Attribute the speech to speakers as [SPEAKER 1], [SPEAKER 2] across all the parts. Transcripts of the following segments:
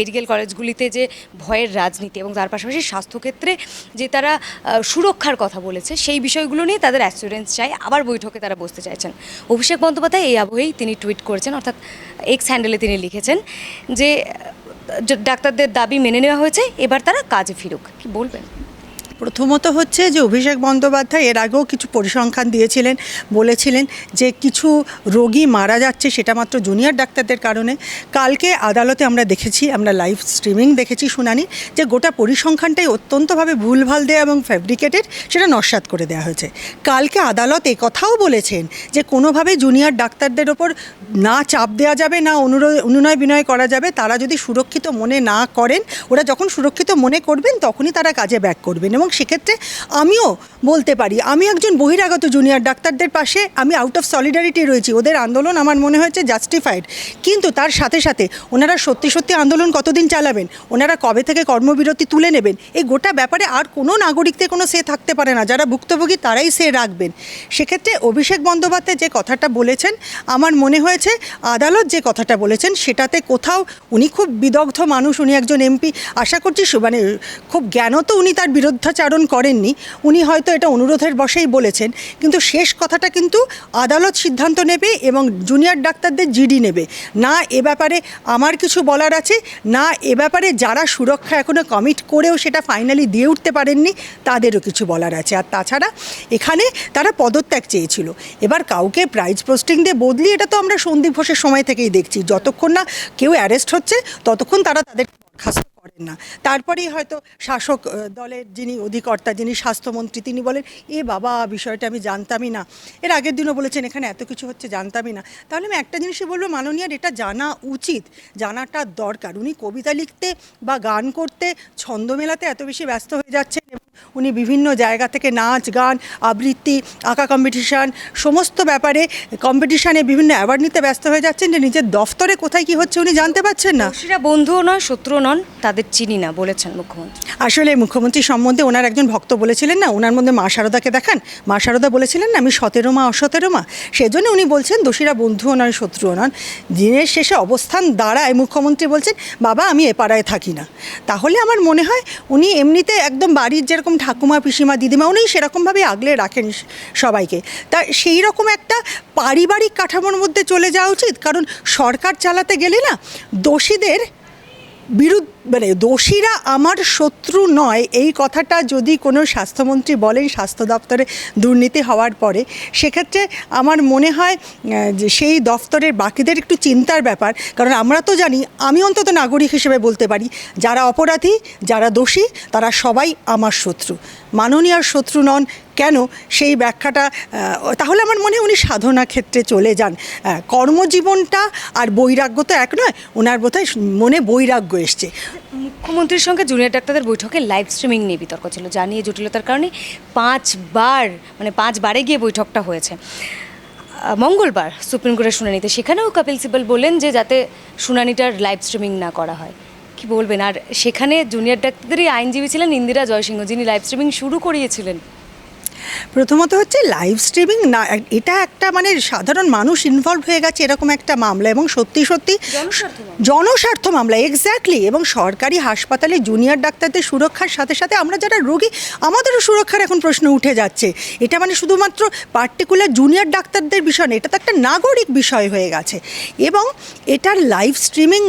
[SPEAKER 1] Medical কলেজগুলিতে যে ভয়ের রাজনীতি এবং তার পাশাপাশি স্বাস্থ্যক্ষেত্রে যে তারা সুরক্ষার কথা বলেছে, সেই বিষয়গুলো নিয়ে তাদের অ্যাসুরেন্স চাই। আবার বৈঠকে তারা বসতে চাইছেন। অভিষেক বন্দ্যোপাধ্যায় এই আবহেই তিনি টুইট করেছেন, অর্থাৎ এক্স হ্যান্ডেলে তিনি লিখেছেন যে ডাক্তারদের দাবি মেনে নেওয়া হয়েছে, এবার তারা কাজে ফিরুক। কি বলবেন?
[SPEAKER 2] প্রথমত হচ্ছে যে অভিষেক বন্দ্যোপাধ্যায় এর আগেও কিছু পরিসংখ্যান দিয়েছিলেন, বলেছিলেন যে কিছু রোগী মারা যাচ্ছে সেটা মাত্র জুনিয়র ডাক্তারদের কারণে। কালকে আদালতে আমরা দেখেছি, আমরা লাইভ স্ট্রিমিং দেখেছি শুনানি, যে গোটা পরিসংখ্যানটাই অত্যন্তভাবে ভুলভাল দেয়া এবং ফ্যাব্রিকেটেড সেটা নস্বাত করে দেওয়া হয়েছে। কালকে আদালত এ কথাও বলেছেন যে কোনোভাবে জুনিয়র ডাক্তারদের ওপর না চাপ দেওয়া যাবে, না অনুরোধ অনুনয় বিনয় করা যাবে। তারা যদি সুরক্ষিত মনে না করেন, ওরা যখন সুরক্ষিত মনে করবেন, তখনই তারা কাজে ব্যাক করবেন এবং সেক্ষেত্রে আমিও বলতে পারি। আমি একজন বহিরাগত জুনিয়র ডাক্তারদের পাশে আমি আউট অফ সলিডারিটি রয়েছি। ওদের আন্দোলন আমার মনে হয়েছে জাস্টিফাইড কিন্তু তার সাথে সাথে ওনারা সত্যি সত্যি আন্দোলন কতদিন চালাবেন? ওনারা কবে থেকে কর্মবিরতি তুলে নেবেন? এই গোটা ব্যাপারে আর কোনো নাগরিকদের কোনো সে থাকতে পারে না। যারা ভুক্তভোগী তারাই সে রাখবেন। সেক্ষেত্রে অভিষেক বন্দ্যোপাধ্যায় যে কথাটা বলেছেন, আমার মনে হয়েছে আদালত যে কথাটা বলেছেন, সেটাতে কোথাও উনি খুব বিদগ্ধ মানুষ, উনি একজন এমপি। আশা করছি মানে খুব জ্ঞানত উনি তার বিরুদ্ধাচারণ করেননি। উনি হয়তো এটা অনুরোধের বসেই বলেছেন, কিন্তু শেষ কথাটা কিন্তু আদালত সিদ্ধান্ত নেবে এবং জুনিয়র ডাক্তারদের জিডি নেবে। না এ ব্যাপারে আমার কিছু বলার আছে, না এ ব্যাপারে যারা সুরক্ষা এখনও কমিট করেও সেটা ফাইনালি দিয়ে উঠতে পারেননি, তাদেরও কিছু বলার আছে। আর তাছাড়া এখানে তারা পদত্যাগ চেয়েছিল। এবার কাউকে প্রাইজ পোস্টিং দিয়ে বদলি, এটা তো আমরা সন্দীপ ঘোষের সময় থেকেই দেখছি। যতক্ষণ না কেউ অ্যারেস্ট হচ্ছে, ততক্ষণ তারা তাদের বরখাস্ত করেন না। তারপরেই হয়তো শাসক দলের যিনি অধিকর্তা, যিনি স্বাস্থ্যমন্ত্রী, তিনি বলেন, এ বাবা, বিষয়টা আমি জানতামই না। এর আগের দিনও বলেছেন, এখানে এত কিছু হচ্ছে, জানতামই না। তাহলে আমি একটা জিনিসই বলব, মাননীয়ার এটা জানা উচিত, জানাটা দরকার। উনি কবিতা লিখতে বা গান করতে ছন্দ মেলাতে এত বেশি ব্যস্ত হয়ে যাচ্ছেন উনি বিভিন্ন জায়গা থেকে নাচ গান আবৃত্তি আঁকা কম্পিটিশান সমস্ত ব্যাপারে কম্পিটিশানে বিভিন্ন অ্যাওয়ার্ড নিতে ব্যস্ত হয়ে যাচ্ছেন যে নিজের দফতরে কোথায় কি হচ্ছে উনি জানতে পারছেন না।
[SPEAKER 1] সেটা বন্ধুও নয় শত্রুও নন তাদের চিনি না বলেছেন মুখ্যমন্ত্রী।
[SPEAKER 2] আসলে মুখ্যমন্ত্রী সম্বন্ধে ওনার একজন ভক্ত বলেছিলেন না ওনার মধ্যে মা শারদাকে দেখান। মা শারদা বলেছিলেন না আমি সতেরো মা অসতেরো মা। সেজন্য উনি বলছেন দোষীরা বন্ধুও নয় শত্রুও নন। দিনের শেষে অবস্থান দাঁড়ায় মুখ্যমন্ত্রী বলছেন বাবা আমি এ পাড়ায় থাকি না। তাহলে আমার মনে হয় উনি এমনিতে একদম বাড়ির যেরকম ঠাকুমা, পিসিমা, দিদিমা উনি সেরকমভাবেই আগলে রাখেন সবাইকে। তা সেই রকম একটা পারিবারিক কাঠামোর মধ্যে চলে যাওয়া উচিত। কারণ সরকার চালাতে গেলে না দোষীদের বিরুদ্ধ মানে দোষীরা আমার শত্রু নয়, এই কথাটা যদি কোনো স্বাস্থ্যমন্ত্রী বলেন স্বাস্থ্য দপ্তরে দুর্নীতি হওয়ার পরে, সেক্ষেত্রে আমার মনে হয় যে সেই দপ্তরের বাকিদের একটু চিন্তার ব্যাপার। কারণ আমরা তো জানি, আমি অন্তত নাগরিক হিসেবে বলতে পারি, যারা অপরাধী, যারা দোষী, তারা সবাই আমার শত্রু। মাননীয়ার শত্রু নন কেন সেই ব্যাখ্যাটা তাহলে আমার মনে হয় উনি সাধনা ক্ষেত্রে চলে যান। কর্মজীবনটা আর বৈরাগ্য তো এক নয় ওনার বোধহয় মনে বৈরাগ্য এসছে।
[SPEAKER 1] মুখ্যমন্ত্রীর সঙ্গে জুনিয়র ডাক্তারদের বৈঠকে লাইভ স্ট্রিমিং নিয়ে বিতর্ক ছিল, যা নিয়ে জটিলতার কারণে পাঁচবার মানে পাঁচবারে গিয়ে বৈঠকটা হয়েছে। মঙ্গলবার সুপ্রিম কোর্টের শুনানিতে সেখানেও কপিল সিবাল বললেন যে যাতে শুনানিটার লাইভ স্ট্রিমিং না করা হয়। কি বলবেন? আর সেখানে জুনিয়র ডাক্তারদেরই আইনজীবী ছিলেন ইন্দিরা জয়সিংহ, যিনি লাইভ স্ট্রিমিং শুরু করিয়েছিলেন।
[SPEAKER 2] প্রথমত হচ্ছে লাইভ স্ট্রিমিং না এটা একটা মানে সাধারণ মানুষ ইনভলভ হয়ে গেছে এরকম একটা মামলা এবং সত্যি সত্যি
[SPEAKER 1] জনস্বার্থ মামলা।
[SPEAKER 2] এক্স্যাক্টলি এবং সরকারি হাসপাতালে জুনিয়র ডাক্তারদের সুরক্ষার সাথে সাথে আমরা যারা রোগী আমাদেরও সুরক্ষার এখন প্রশ্ন উঠে যাচ্ছে। এটা মানে শুধুমাত্র পার্টিকুলার জুনিয়র ডাক্তারদের বিষয় না এটা তো একটা নাগরিক বিষয় হয়ে গেছে। এবং এটার লাইভ স্ট্রিমিং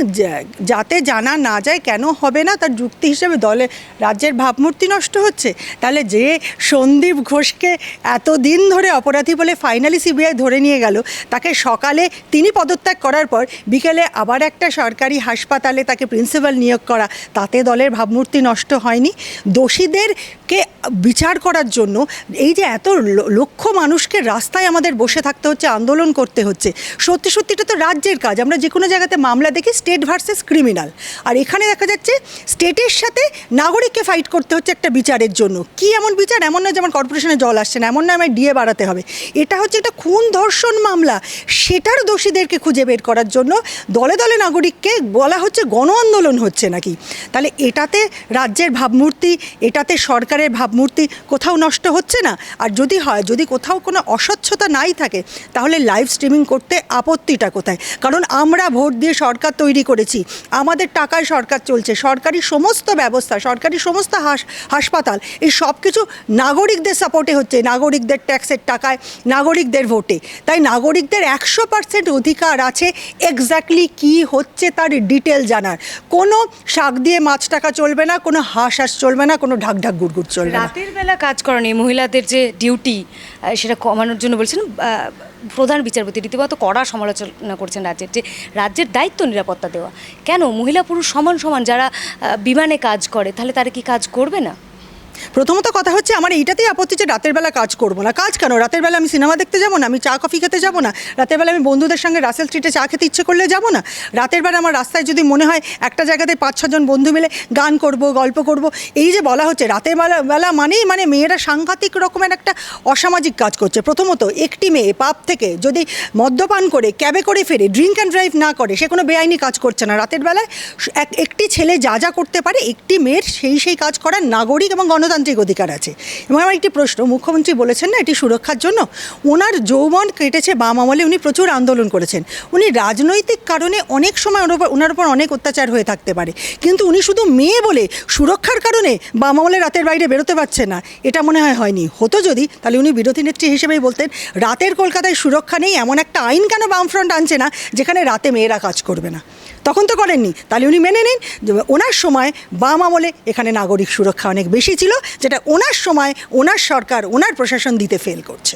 [SPEAKER 2] যাতে জানা না যায় কেন হবে না তার যুক্তি হিসেবে দলে রাজ্যের ভাবমূর্তি নষ্ট হচ্ছে। তাহলে যে সন্দীপ ঘোষকে এতদিন ধরে অপরাধী বলে ফাইনালি সিবিআই ধরে নিয়ে গেল। তাকে সকালে তিনি পদত্যাগ করার পর বিকেলে আবার একটা সরকারি হাসপাতালে তাকে প্রিন্সিপাল নিয়োগ করা। তাতে দলের ভাবমূর্তি নষ্ট হয়নি। দোষীদেরকে বিচার করার জন্য এই যে এত লক্ষ মানুষকে রাস্তায় আমাদের বসে থাকতে হচ্ছে, আন্দোলন করতে হচ্ছে, সত্যি সত্যি এটা তো রাজ্যের কাজ। আমরা যে কোনো জায়গাতে মামলা দেখি, স্টেট ভার্সেস ক্রিমিনাল। আর এখানে দেখা যাচ্ছে, স্টেটের সাথে নাগরিককে ফাইট করতে হচ্ছে একটা বিচারের জন্য। কি এমন বিচার? এমন নয় যেমন কর্পোরেশনে জল আসছে না, এমন নয় আমার ডিএ বাড়াতে হবে। এটা হচ্ছে একটা খুন ধর্ষণ মামলা। সেটার দোষীদেরকে খুঁজে বের করার জন্য দলে দলে নাগরিককে বলা হচ্ছে গণ আন্দোলন হচ্ছে নাকি? তাহলে এটাতে রাজ্যের ভাবমূর্তি, এটাতে সরকারের ভাব ভাবমূর্তি কোথাও নষ্ট হচ্ছে না। আর যদি হয়, যদি কোথাও কোনো অস্বচ্ছতা নাই থাকে, তাহলে লাইভ স্ট্রিমিং করতে আপত্তিটা কোথায়? কারণ আমরা ভোট দিয়ে সরকার তৈরি করেছি। আমাদের টাকায় সরকার চলছে। সরকারি সমস্ত ব্যবস্থা, সরকারি সমস্ত হাস, হাসপাতাল, এই সব কিছু নাগরিকদের সাপোর্টে হচ্ছে। নাগরিকদের ট্যাক্সের টাকায়, নাগরিকদের ভোটে তাই নাগরিকদের একশো পার্সেন্ট অধিকার আছে এক্স্যাক্টলি কি হচ্ছে তার ডিটেল জানার। কোনো শাক দিয়ে মাছ টাকা চলবে না, কোনো হাঁস হাঁস চলবে না, কোনো ঢাক ঢাক গুড়গুড় চলবে না।
[SPEAKER 1] রাতের বেলা কাজ করেনি মহিলাদের যে ডিউটি সেটা কমানোর জন্য বলছেন প্রধান বিচারপতি রীতিমতো কড়া সমালোচনা করছেন রাজ্যের, যে রাজ্যের দায়িত্ব নিরাপত্তা দেওয়া। কেন? মহিলা পুরুষ সমান সমান যারা বিমানে কাজ করে, তাহলে তারা কি কাজ করবে না?
[SPEAKER 2] প্রথমত কথা হচ্ছে, আমার এইটাতেই আপত্তি যে রাতের বেলা কাজ করব না। কাজ কেন? রাতের বেলা আমি সিনেমা দেখতে যাব না? আমি চা, কফি খেতে যাব না? রাতের বেলা আমি বন্ধুদের সঙ্গে রাসেল স্ট্রিটে চা খেতে ইচ্ছে করলে যাব না? রাতের বেলা আমার রাস্তায় যদি মনে হয় একটা জায়গাতে পাঁচ, ছজন বন্ধু মিলে গান করব, গল্প করব, এই যে বলা হচ্ছে, রাতের বেলা বেলা মানেই মানে মেয়েরা সাংঘাতিক রকমের একটা অসামাজিক কাজ করছে। প্রথমত, একটি মেয়ে পাপ থেকে যদি মদ্যপান করে, ক্যাবে করে ফেরে, ড্রিঙ্ক অ্যান্ড ড্রাইভ না করে, সে কোনো বেআইনি কাজ করছে না। রাতের বেলায় এক, একটি ছেলে যা যা করতে পারে, একটি মেয়ের সেই সেই কাজ করার নাগরিক এবং গণতান্ত্রিক অধিকার আছে। এবং আমার একটি প্রশ্ন, মুখ্যমন্ত্রী বলেছেন না এটি সুরক্ষার জন্য? ওনার যৌবন কেটেছে বাম আমলে, উনি প্রচুর আন্দোলন করেছেন। উনি রাজনৈতিক কারণে অনেক সময় ওনার উপর ওনার উপর অনেক অত্যাচার হয়ে থাকতে পারে। কিন্তু উনি শুধু মেয়ে বলে সুরক্ষার কারণে বাম আমলে রাতের বাইরে বেরোতে পারছে না। এটা মনে হয় হয়নি। হতো যদি, তাহলে উনি বিরোধী নেত্রী হিসেবেই বলতেন, রাতের কলকাতায় সুরক্ষা নেই, এমন একটা আইন কেন বামফ্রন্ট আনছে না, যেখানে রাতে মেয়েরা কাজ করবে না? তখন তো করেননি। তাহলে উনি মেনে নিন ওনার সময় বাম আমলে এখানে নাগরিক সুরক্ষা অনেক বেশি ছিল, যেটা ওনার সময়, ওনার সরকার, ওনার প্রশাসন দিতে ফেল করছে।